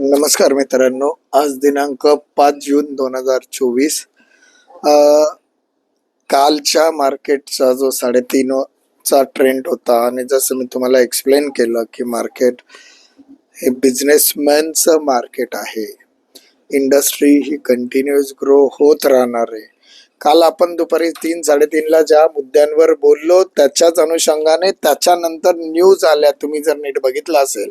नमस्कार मित्रांनो आज दिनांक पाच जून दोन हजार चोवीस. कालच्या मार्केटचा जो साडेतीनचा ट्रेंड होता आणि जसं मी तुम्हाला एक्सप्लेन केलं की मार्केट हे बिझनेसमॅनचं मार्केट आहे. इंडस्ट्री ही कंटिन्युअस ग्रो होत राहणार आहे. काल आपण दुपारी तीन साडेतीनला ज्या मुद्द्यांवर बोललो त्याच्याच अनुषंगाने त्याच्यानंतर न्यूज आल्या. तुम्ही जर नीट बघितलं असेल.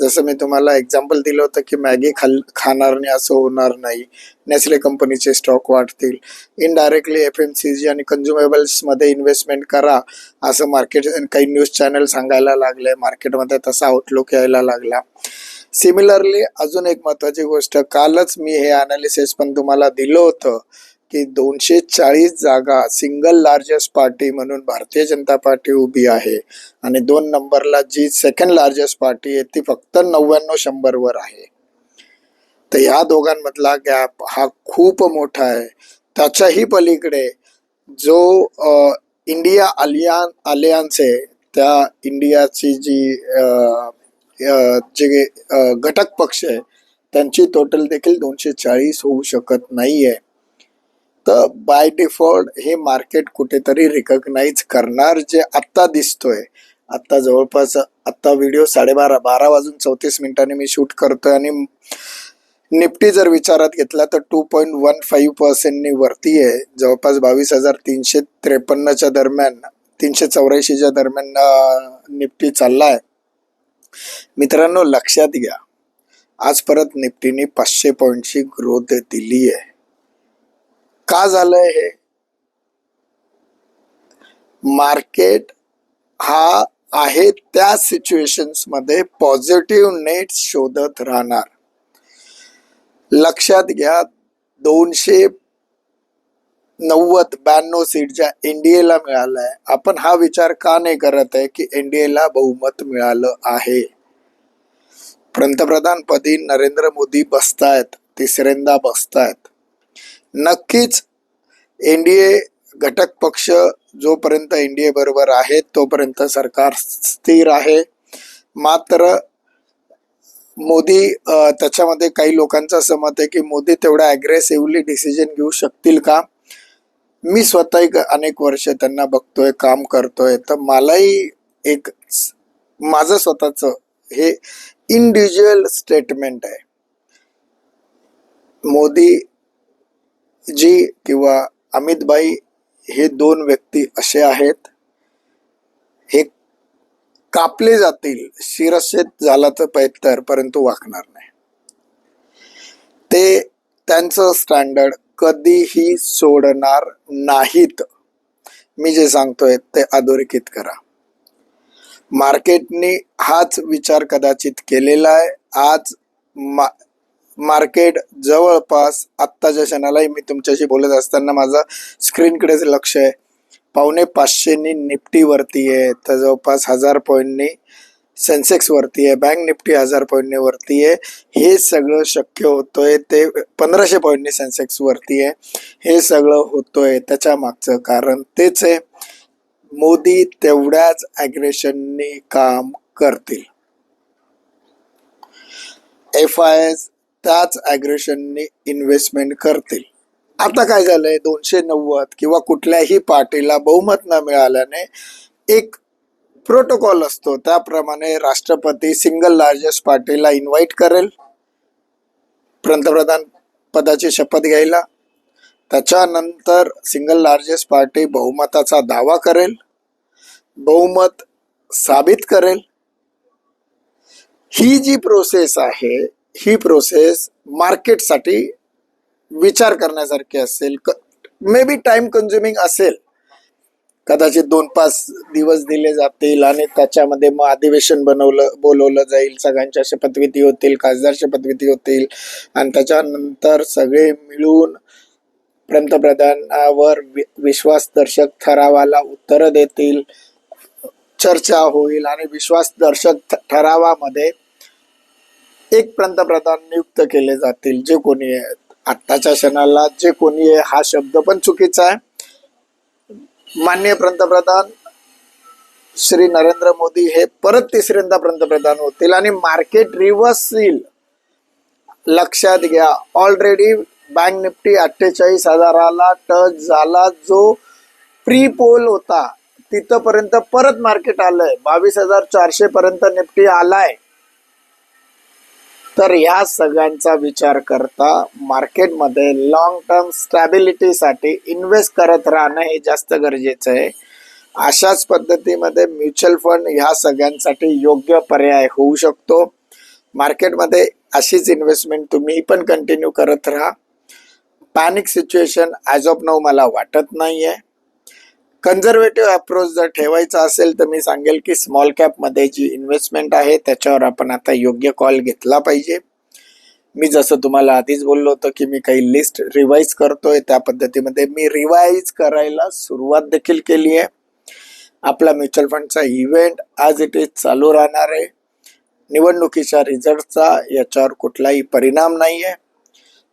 जसं मी तुम्हाला एक्झाम्पल दिलं होतं की मॅगी खाल खाणार नाही असं होणार नाही. नेस्ले कंपनीचे स्टॉक वाढतील. Indirectly F M C G आणि कन्झ्युमेबल्समध्ये इन्व्हेस्टमेंट करा असं मार्केट काही न्यूज चॅनल सांगायला लागले. मार्केटमध्ये तसा आउटलुक यायला लागला. सिमिलरली अजून एक महत्वाची गोष्ट. कालच मी हे अनालिसिस पण तुम्हाला दिलं होतं. की दोनशे चाळीस जागा सिंगल लार्जेस्ट पार्टी म्हणून भारतीय जनता पार्टी उभी आहे. आणि दोन नंबरला जी सेकंड लार्जेस्ट पार्टी आहे ती फक्त नव्याण्णव शंभरवर आहे. तर ह्या दोघांमधला गॅप हा खूप मोठा आहे. त्याच्याही पलीकडे जो इंडिया अलियान अलियान्स आहे त्या इंडियाची जी जे घटक पक्ष आहे त्यांची टोटल देखील दोनशे चाळीस होऊ शकत नाही आहे तर बाय डिफॉल्ट हे मार्केट कुठेतरी रिकग्नाइज करणार जे आत्ता दिसतोय. आत्ता जवळपास आत्ता व्हिडिओ साडेबारा बारा वाजून चौतीस मिनिटांनी मी शूट करतोय आणि निफ्टी जर विचारात घेतला तर टू पॉईंट वन फाईव्ह पर्सेंटनी वरती आहे. जवळपास बावीस हजार तीनशे त्रेपन्नच्या दरम्यान तीनशे चौऱ्याऐंशीच्या दरम्यान निफ्टी चालला आहे मित्रांनो लक्षात घ्या. आज परत निफ्टीने पाचशे पॉईंटची ग्रोथ दिली आहे का झालंय हे? मार्केट हा आहे त्या सिच्युएशन्समध्ये पॉझिटिव्ह नेट शोधत राहणार. लक्षात घ्या दोनशे नव्वद ब्याण्णव सीट ज्या एनडीएला मिळालाय आपण हा विचार का नाही करत आहे की एनडीएला बहुमत मिळालं आहे? पंतप्रधान पदी नरेंद्र मोदी बसतायत तिसऱ्यांदा बसतायत. नक्कीच एन डी ए घटक पक्ष जोपर्यंत एन डी बरोबर आहे तोपर्यंत सरकार स्थिर आहे. मात्र मोदी त्याच्यामध्ये काही लोकांचं असं मत आहे की मोदी तेवढा ॲग्रेसिव्हली डिसिजन घेऊ शकतील का? मी स्वतः एक अनेक वर्ष त्यांना बघतोय काम करतोय. तर मलाही एक स- माझं स्वतःच हे इंडिव्हिज्युअल स्टेटमेंट आहे. मोदी जी किंवा अमितबाई हे दोन व्यक्ती असे आहेत हे कापले जातील शिरच्छेद झाला तर पैतर परंतु वाकणार नाही. ते त्यांचं स्टँडर्ड कधीही सोडणार नाहीत. मी जे सांगतोय ते अधोरेखित करा. मार्केटने हाच विचार कदाचित केलेला आहे. आज मा मार्केट जवळपास आत्ताच्या क्षणालाही मी तुमच्याशी बोलत असताना माझा स्क्रीनकडेच लक्ष आहे. पावणे पाचशेनी निफ्टी वरती आहे. तर जवळपास हजार पॉईंटनी सेन्सेक्स वरती आहे. बँक निफ्टी हजार पॉईंटने वरती आहे. हे सगळं शक्य होतोय ते पंधराशे पॉईंटने सेन्सेक्स वरती आहे. हे सगळं होतोय त्याच्या मागचं कारण तेच आहे. मोदी तेवढ्याच ॲग्रेशननी काम करतील. एफ आय एस त्याच ॲग्रेशनने इन्व्हेस्टमेंट करतील. आता काय झालंय? दोनशे नव्वद किंवा कुठल्याही पार्टीला बहुमत न मिळाल्याने एक प्रोटोकॉल असतो. त्याप्रमाणे राष्ट्रपती सिंगल लार्जेस्ट पार्टीला इन्व्हाइट करेल. पंतप्रधान पदाची शपथ घ्यायला. त्याच्यानंतर सिंगल लार्जेस्ट पार्टी बहुमताचा दावा करेल. बहुमत साबित करेल. ही जी प्रोसेस आहे ही प्रोसेस मार्केटसाठी विचार करण्यासारखी असेल क मे बी टाइम कन्झ्युमिंग असेल. कदाचित दोन पाच दिवस दिले जातील आणि त्याच्यामध्ये मग अधिवेशन बनवलं बोलवलं जाईल. सगळ्यांच्या शपथविधी होतील खासदार शपथविधी होतील. आणि त्याच्यानंतर सगळे मिळून पंतप्रधानावर वि- विश्वासदर्शक ठरावाला उत्तरं देतील. चर्चा होईल आणि विश्वासदर्शक ठ- ठरावामध्ये एक पंतप्रधान नियुक्त केले जातील जे कोणी आहेत आत्ताच्या क्षणाला जे कोणी आहे हा शब्द पण चुकीचा आहे. माननीय पंतप्रधान श्री नरेंद्र मोदी हे परत तिसऱ्यांदा पंतप्रधान होतील आणि मार्केट रिव्हर्स येईल लक्षात घ्या ऑलरेडी बँक निफ्टी अठ्ठेचाळीस हजाराला टच झाला. जो प्री पोल होता तिथपर्यंत परत मार्केट आलंय. बावीस हजार चारशे पर्यंत निफ्टी आलाय. तर या सगळ्यांचा विचार करता मार्केटमध्ये लॉंग टर्म स्टॅबिलिटीसाठी इन्व्हेस्ट करत राहणं हे जास्त गरजेचं आहे. अशाच पद्धतीमध्ये म्युच्युअल फंड ह्या सगळ्यांसाठी योग्य पर्याय होऊ शकतो. मार्केटमध्ये अशीच इन्व्हेस्टमेंट तुम्ही पण कंटिन्यू करत राहा. Panic situation as of now मला वाटत नाही आहे कन्झर्वेटिव्ह अप्रोच जर ठेवायचा असेल तर मी सांगेल की स्मॉल कॅपमध्ये जी इन्व्हेस्टमेंट आहे त्याच्यावर आपण आता योग्य कॉल घेतला पाहिजे. मी जसं तुम्हाला आधीच बोललो होतो की मी काही लिस्ट रिवाईज करतोय त्या पद्धतीमध्ये मी रिवाईज करायला सुरुवात देखील केली आहे. आपला म्युच्युअल फंडचा इव्हेंट आज इट इज चालू राहणार आहे. निवडणुकीच्या रिझल्टचा याच्यावर कुठलाही परिणाम नाही आहे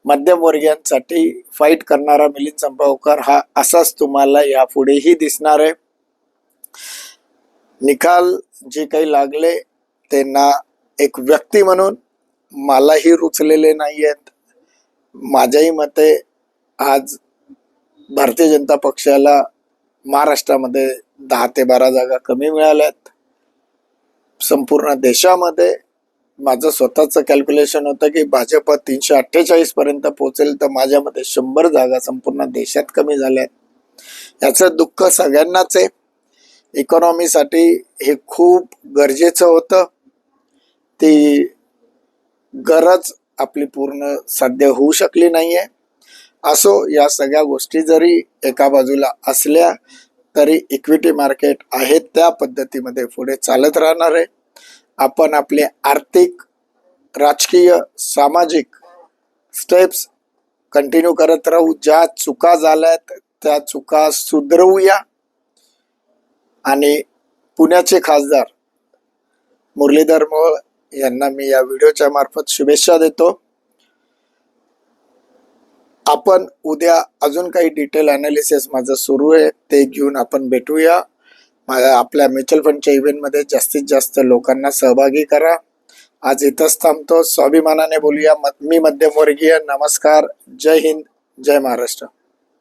मध्यमवर्गीयांसाठी फाईट करणारा मिलिंद संपावकर हा असाच तुम्हाला यापुढेही दिसणार आहे. निकाल जे काही लागले त्यांना एक व्यक्ती म्हणून मलाही रुचलेले नाही आहेत. माझ्याही मते आज भारतीय जनता पक्षाला महाराष्ट्रामध्ये दहा ते बारा जागा कमी मिळाल्यात. संपूर्ण देशामध्ये माझं स्वतःचं कॅल्क्युलेशन होतं की भाजप तीनशे अठ्ठेचाळीस पर्यंत पोहोचेल तर माझ्या मते शंभर जागा संपूर्ण देशात कमी झाल्या आहेत. याचं दुःख सगळ्यांनाच आहे. इकॉनॉमीसाठी हे खूप गरजेचं होतं. ती गरज आपली पूर्ण साध्य होऊ शकली नाही आहे असो या सगळ्या गोष्टी जरी एका बाजूला असल्या तरी इक्विटी मार्केट आहे त्या पद्धतीमध्ये पुढे चालत राहणार आहे. आपण आपले आर्थिक राजकीय सामाजिक स्टेप्स कंटिन्यू करत राहू. ज्या चुका झाल्यात त्या चुका सुधरवूया. आणि पुण्याचे खासदार मुरलीधर मोळ यांना मी या व्हिडिओच्या मार्फत शुभेच्छा देतो. आपण उद्या अजून काही डिटेल अनालिसिस माझं सुरू आहे ते घेऊन आपण भेटूया. आपल्या म्युच्युअल फंडच्या इव्हेंटमध्ये जास्तीत जास्त लोकांना सहभागी करा. आज इथंच थांबतो. स्वाभिमानाने बोलूया. म- मी मध्यमवर्गीय. नमस्कार. जय हिंद. जय महाराष्ट्र.